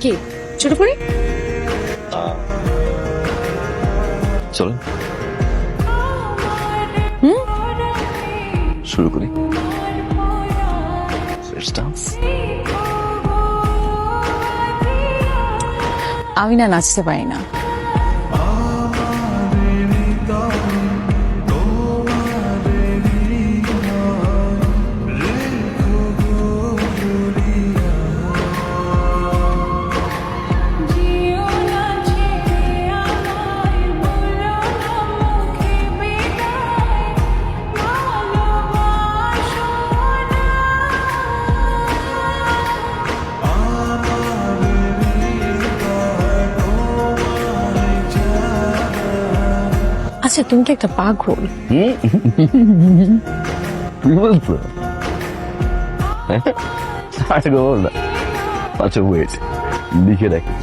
কি? ছোট করে? চলো। হুম? শুরু করি। আমি না নাচতে পারি না। আচ্ছা তুমি কি একটা পাগল? কি বলছো? আরে বল না। আচ্ছা ওয়েট লিখে রাখি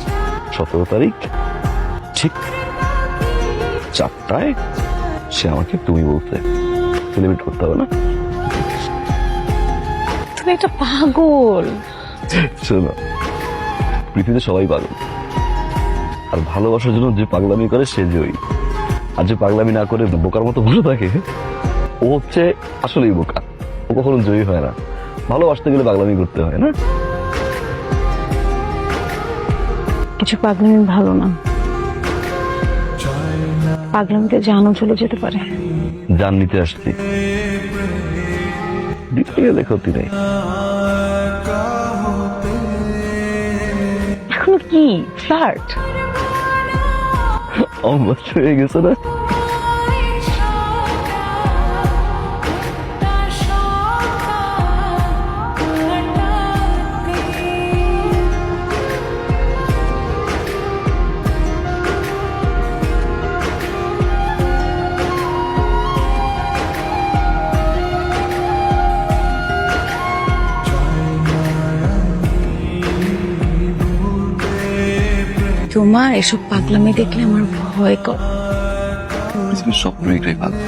সতেরো তারিখ ঠিক চারটায় সে আমাকে তুমি বলতে সেলিব্রেট করতে হবে না? তুমি একটা পাগল। শোনো পৃথিবীতে সবাই পাগল। আর ভালোবাসার জন্য যে পাগলামি করে সে জয়ী আর যে পাগলামি না করে বোকার মতো ভালো থাকে। ও হচ্ছে আসলেই বোকা। ও কখনো জয়ী হয় না। ভালোবাসতে গেলে পাগলামি করতে হয় না? কিছু পাগলামি ভালো না। পাগলামিতে জানও চলে যেতে পারে। জান নিতে আসছি। দিতে গেলে ক্ষতি নেই। এখনও কি? ফ্লার্ট? অভ্যস্ত হয়ে গেছে না তোমার এসব পাগলামি দেখলে আমার ভয় কর পৃথিবীর সব প্রেমিকরাই পাগল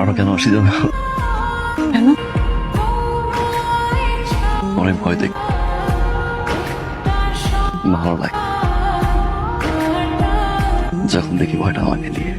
আরও কেন আসি জানো? কেন? অনেক ভয় দেখ। ভালো লাগে। যখন দেখি ভয়টা আমাকে নিয়ে